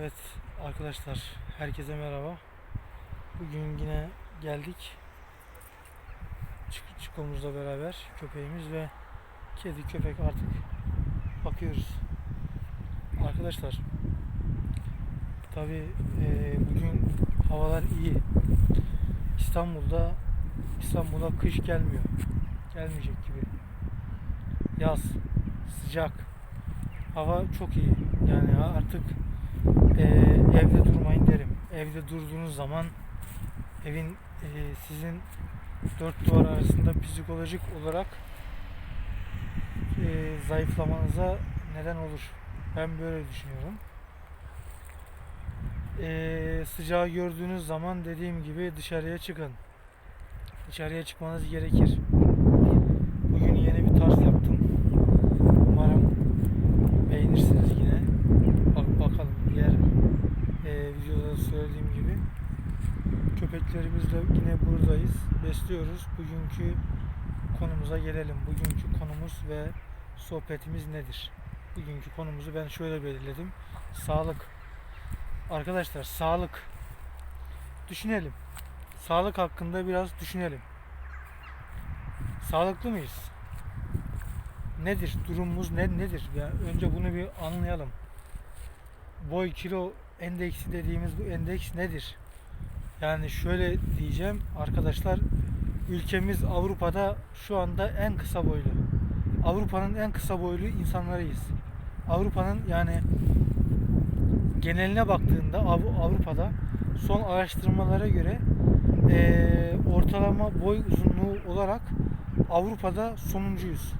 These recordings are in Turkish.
Evet arkadaşlar herkese merhaba. Bugün yine geldik. Çık Çikomuzla beraber köpeğimiz ve kedi köpek artık bakıyoruz. Arkadaşlar tabi bugün havalar iyi. İstanbul'da İstanbul'a kış gelmiyor. Gelmeyecek gibi. Yaz, sıcak. Hava çok iyi. Yani artık e, evde durmayın derim. Evde durduğunuz zaman evin e, sizin dört duvar arasında psikolojik olarak e, zayıflamanıza neden olur. Ben böyle düşünüyorum. E, sıcağı gördüğünüz zaman dediğim gibi dışarıya çıkın. Dışarıya çıkmanız gerekir. Bugün yeni bir tarz yaptım. Umarım beğenirsiniz yine. Bak bakalım diğer e, videoda söylediğim gibi köpeklerimizle yine buradayız. Besliyoruz. Bugünkü konumuza gelelim. Bugünkü konumuz ve sohbetimiz nedir? Bugünkü konumuzu ben şöyle belirledim. Sağlık. Arkadaşlar sağlık. Düşünelim. Sağlık hakkında biraz düşünelim. Sağlıklı mıyız? Nedir? Durumumuz ne nedir? Ya önce bunu bir anlayalım. Boy kilo endeksi dediğimiz bu endeks nedir? Yani şöyle diyeceğim arkadaşlar ülkemiz Avrupa'da şu anda en kısa boylu. Avrupa'nın en kısa boylu insanlarıyız. Avrupa'nın yani geneline baktığında Av- Avrupa'da son araştırmalara göre eee, ortalama boy uzunluğu olarak Avrupa'da sonuncuyuz.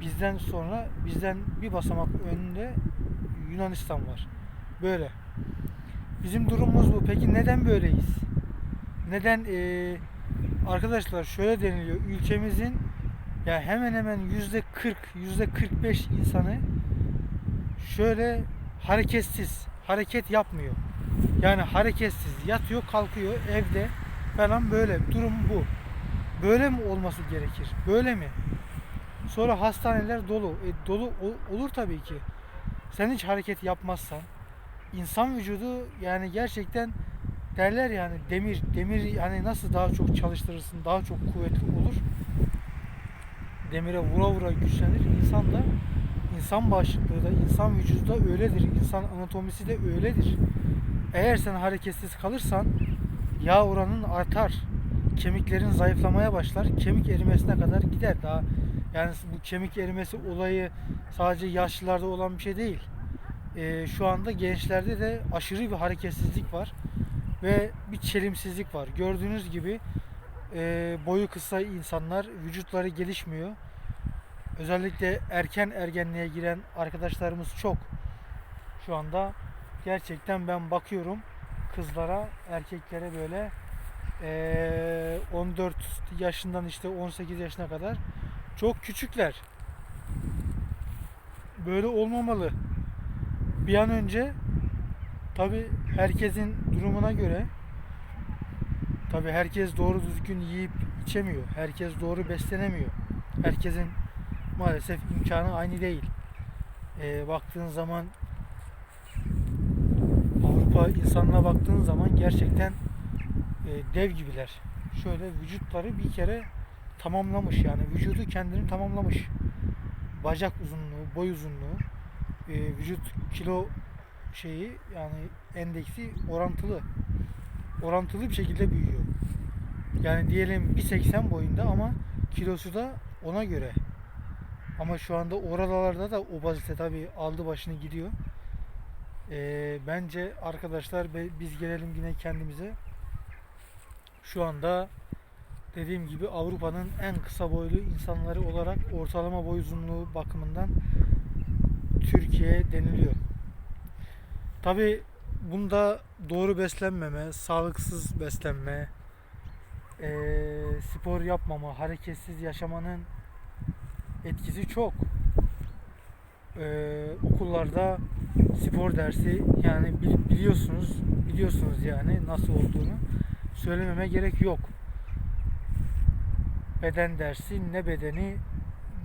Bizden sonra bizden bir basamak önünde Yunanistan var. Böyle. Bizim durumumuz bu. Peki neden böyleyiz? Neden eee, arkadaşlar şöyle deniliyor. Ülkemizin ya hemen hemen yüzde 40, yüzde 45 insanı şöyle hareketsiz, hareket yapmıyor. Yani hareketsiz, yatıyor, kalkıyor evde falan böyle. Durum bu. Böyle mi olması gerekir? Böyle mi? Sonra hastaneler dolu. E, dolu ol- olur tabii ki. Sen hiç hareket yapmazsan insan vücudu yani gerçekten derler yani demir demir yani nasıl daha çok çalıştırırsın daha çok kuvvetli olur? Demire vura vura güçlenir. İnsan da insan bağışıklığı da insan vücudu da öyledir. İnsan anatomisi de öyledir. Eğer sen hareketsiz kalırsan yağ oranın artar. Kemiklerin zayıflamaya başlar. Kemik erimesine kadar gider. Daha yani bu kemik erimesi olayı sadece yaşlılarda olan bir şey değil. Ee, şu anda gençlerde de aşırı bir hareketsizlik var ve bir çelimsizlik var. Gördüğünüz gibi e, boyu kısa insanlar vücutları gelişmiyor. Özellikle erken ergenliğe giren arkadaşlarımız çok. Şu anda gerçekten ben bakıyorum kızlara, erkeklere böyle e, 14 yaşından işte 18 yaşına kadar çok küçükler. Böyle olmamalı. Bir an önce tabi herkesin durumuna göre tabi herkes doğru düzgün yiyip içemiyor. Herkes doğru beslenemiyor. Herkesin maalesef imkanı aynı değil. Ee, baktığın zaman Avrupa insanına baktığın zaman gerçekten e, dev gibiler. Şöyle vücutları bir kere tamamlamış yani vücudu kendini tamamlamış. Bacak uzunluğu, boy uzunluğu, e, vücut kilo şeyi yani endeksi orantılı. Orantılı bir şekilde büyüyor. Yani diyelim 1.80 boyunda ama kilosu da ona göre. Ama şu anda oralarda da obezite tabi aldı başını gidiyor. E, bence arkadaşlar biz gelelim yine kendimize. Şu anda dediğim gibi Avrupa'nın en kısa boylu insanları olarak ortalama boy uzunluğu bakımından Türkiye deniliyor. Tabi bunda doğru beslenmeme, sağlıksız beslenme, eee, spor yapmama, hareketsiz yaşamanın etkisi çok. Eee, okullarda spor dersi yani bil- biliyorsunuz, biliyorsunuz yani nasıl olduğunu söylememe gerek yok. Beden dersi ne bedeni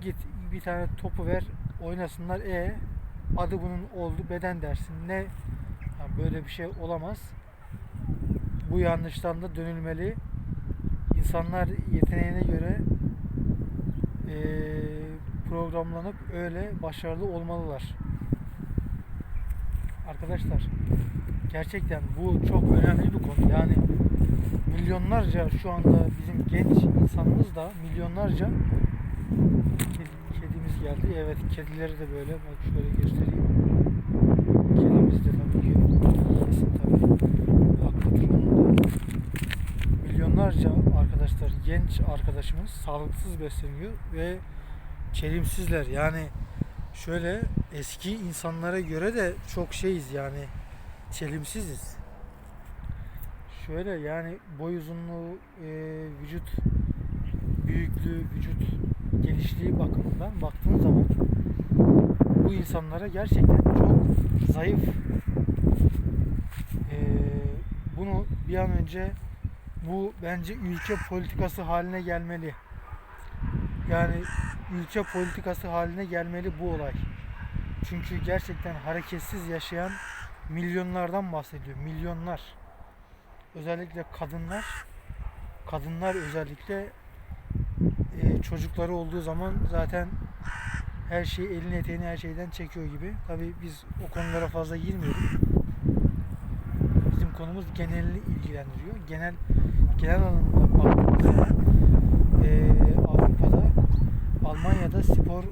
git bir tane topu ver oynasınlar e adı bunun oldu beden dersi ne Böyle bir şey olamaz. Bu yanlıştan da dönülmeli. İnsanlar yeteneğine göre eee, programlanıp öyle başarılı olmalılar. Arkadaşlar gerçekten bu çok önemli bir konu. Yani milyonlarca şu anda bizim genç insanımız da milyonlarca geldi. Evet kedileri de böyle bak şöyle göstereyim. Kedimiz de tabii ki yesin tabii. Haklıdır onun da. Milyonlarca arkadaşlar genç arkadaşımız sağlıksız besleniyor ve çelimsizler. Yani şöyle eski insanlara göre de çok şeyiz yani çelimsiziz. Şöyle yani boy uzunluğu, e, vücut büyüklüğü, vücut genişliği bakımından baktığın zaman bu insanlara gerçekten çok zayıf. Ee, bunu bir an önce bu bence ülke politikası haline gelmeli. Yani ülke politikası haline gelmeli bu olay. Çünkü gerçekten hareketsiz yaşayan milyonlardan bahsediyor. Milyonlar. Özellikle kadınlar kadınlar özellikle çocukları olduğu zaman zaten her şeyi elini eteğini her şeyden çekiyor gibi. Tabi biz o konulara fazla girmiyoruz. Bizim konumuz genelini ilgilendiriyor. Genel genel anlamda baktığımızda e, Avrupa'da Almanya'da spor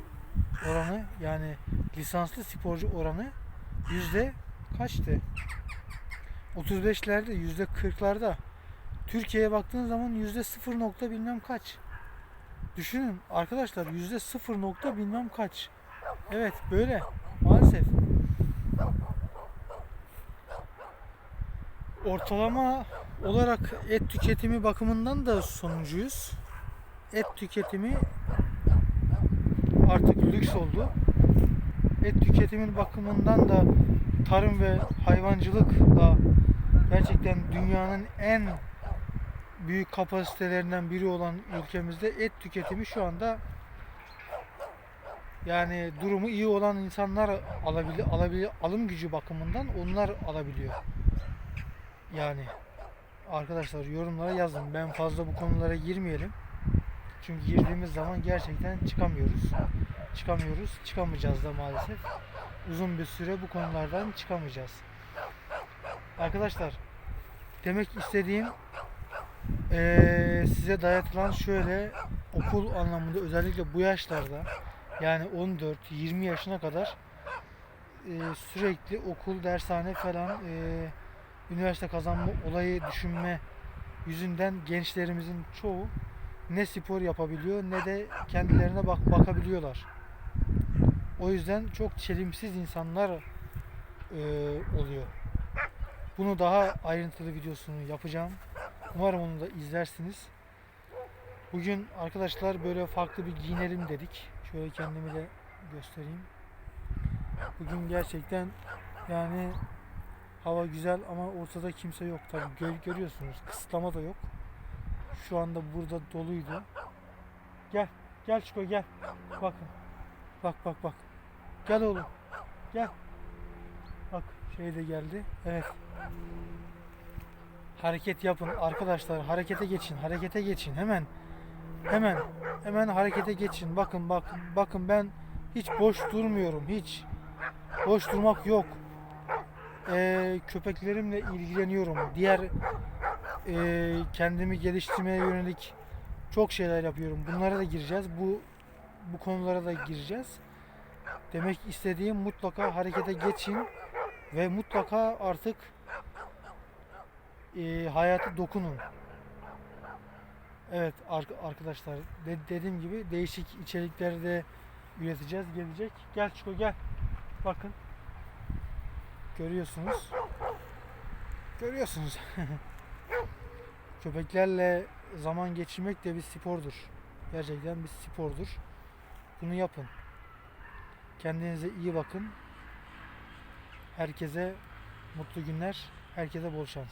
oranı yani lisanslı sporcu oranı yüzde kaçtı? 35'lerde yüzde 40'larda. Türkiye'ye baktığın zaman yüzde 0 nokta bilmem kaç. Düşünün arkadaşlar yüzde sıfır nokta bilmem kaç. Evet böyle maalesef. Ortalama olarak et tüketimi bakımından da sonuncuyuz. Et tüketimi artık lüks oldu. Et tüketimin bakımından da tarım ve hayvancılıkla gerçekten dünyanın en büyük kapasitelerinden biri olan ülkemizde et tüketimi şu anda yani durumu iyi olan insanlar alabilir, alabilir alım gücü bakımından onlar alabiliyor. Yani arkadaşlar yorumlara yazın. Ben fazla bu konulara girmeyelim. Çünkü girdiğimiz zaman gerçekten çıkamıyoruz. Çıkamıyoruz. Çıkamayacağız da maalesef. Uzun bir süre bu konulardan çıkamayacağız. Arkadaşlar demek istediğim ee, size dayatılan şöyle okul anlamında özellikle bu yaşlarda yani 14-20 yaşına kadar e, sürekli okul, dershane falan e, üniversite kazanma olayı düşünme yüzünden gençlerimizin çoğu ne spor yapabiliyor ne de kendilerine bak bakabiliyorlar. O yüzden çok çelimsiz insanlar e, oluyor. Bunu daha ayrıntılı videosunu yapacağım. Umarım onu da izlersiniz. Bugün arkadaşlar böyle farklı bir giyinelim dedik. Şöyle kendimi de göstereyim. Bugün gerçekten yani hava güzel ama ortada kimse yok. Tabii gör, görüyorsunuz kısıtlama da yok. Şu anda burada doluydu. Gel, gel Çiko gel. Bakın. Bak bak bak. Gel oğlum. Gel. Bak şey de geldi. Evet. Hareket yapın arkadaşlar. Harekete geçin. Harekete geçin. Hemen. Hemen. Hemen harekete geçin. Bakın bak. Bakın ben hiç boş durmuyorum. Hiç. Boş durmak yok. Ee, köpeklerimle ilgileniyorum. Diğer ee, kendimi geliştirmeye yönelik çok şeyler yapıyorum. Bunlara da gireceğiz. Bu bu konulara da gireceğiz. Demek istediğim mutlaka harekete geçin ve mutlaka artık e, hayata dokunun. Evet ar- arkadaşlar de- dediğim gibi değişik içerikleri de üreteceğiz gelecek. Gel Çiko gel. Bakın. Görüyorsunuz. Görüyorsunuz. Köpeklerle zaman geçirmek de bir spordur. Gerçekten bir spordur. Bunu yapın. Kendinize iyi bakın. Herkese mutlu günler. Herkese bol şans.